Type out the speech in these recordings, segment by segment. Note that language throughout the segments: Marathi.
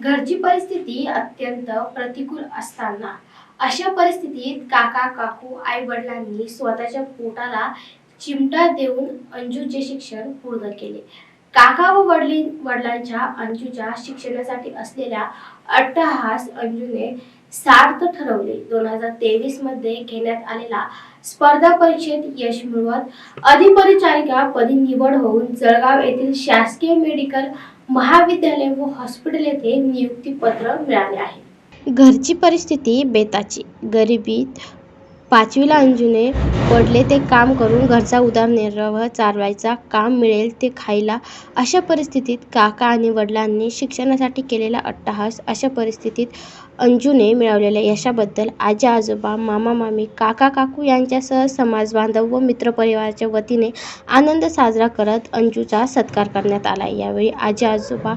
घरची परिस्थिती अत्यंत प्रतिकूल असताना अशा परिस्थितीत काका काकू आई वडिलांनी स्वतःच्या पोटाला चिमटा देऊन अंजूचे शिक्षण पूर्ण केले. काका व वडील वडिलांच्या अंजूच्या शिक्षणासाठी असलेल्या अट्टहास अंजूने सार्थ ठरवले. दोन हजार तेवीसमध्ये घेण्यात आलेला स्पर्धा परीक्षेत यश मिळवत अधिपरिचारिका पदी निवड होऊन जळगाव येथील शासकीय मेडिकल महाविद्यालय व हॉस्पिटल येथे नियुक्तीपत्र मिळाले आहे. घरची परिस्थिती बेताची. गरिबीत पाचवीला अंजूने पडले ते काम करून घरचा उदरनिर्वाह चालवायचा काम मिळेल ते खायला. अशा परिस्थितीत काका आणि वडिलांनी शिक्षणासाठी केलेला अट्टहास अशा परिस्थितीत अंजूने मिळवलेल्या यशाबद्दल आजी आजोबा मामा मामी काका काकू यांच्यासह समाजबांधव व मित्रपरिवाराच्या वतीने आनंद साजरा करत अंजूचा सत्कार करण्यात आला. यावेळी आजी आजोबा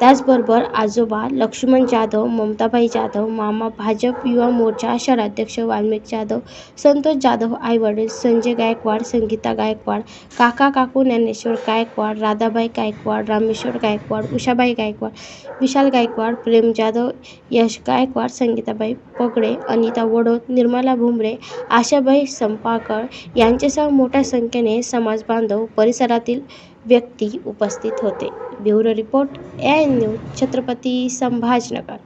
त्याचबरोबर आजोबा लक्ष्मण जाधव ममताबाई जाधव मामा भाजप युवा मोर्चा शहराध्यक्ष वाल्मिक जाधव संतोष जाधव आई वडील संजय गायकवाड संगीता गायकवाड काका काकू ज्ञानेश्वर गायकवाड राधाबाई गायकवाड रामेश्वर गायकवाड उषाबाई गायकवाड विशाल गायकवाड प्रेम जाधव यश गायकवाड संगीताबाई पगडे अनिता वडोद निर्मला भुमरे आशाबाई संपाकर यांच्यासह मोठ्या संख्येने समाजबांधव परिसरातील व्यक्ती उपस्थित होते. Bureau report A N news Chhatrapati Sambhajinagar.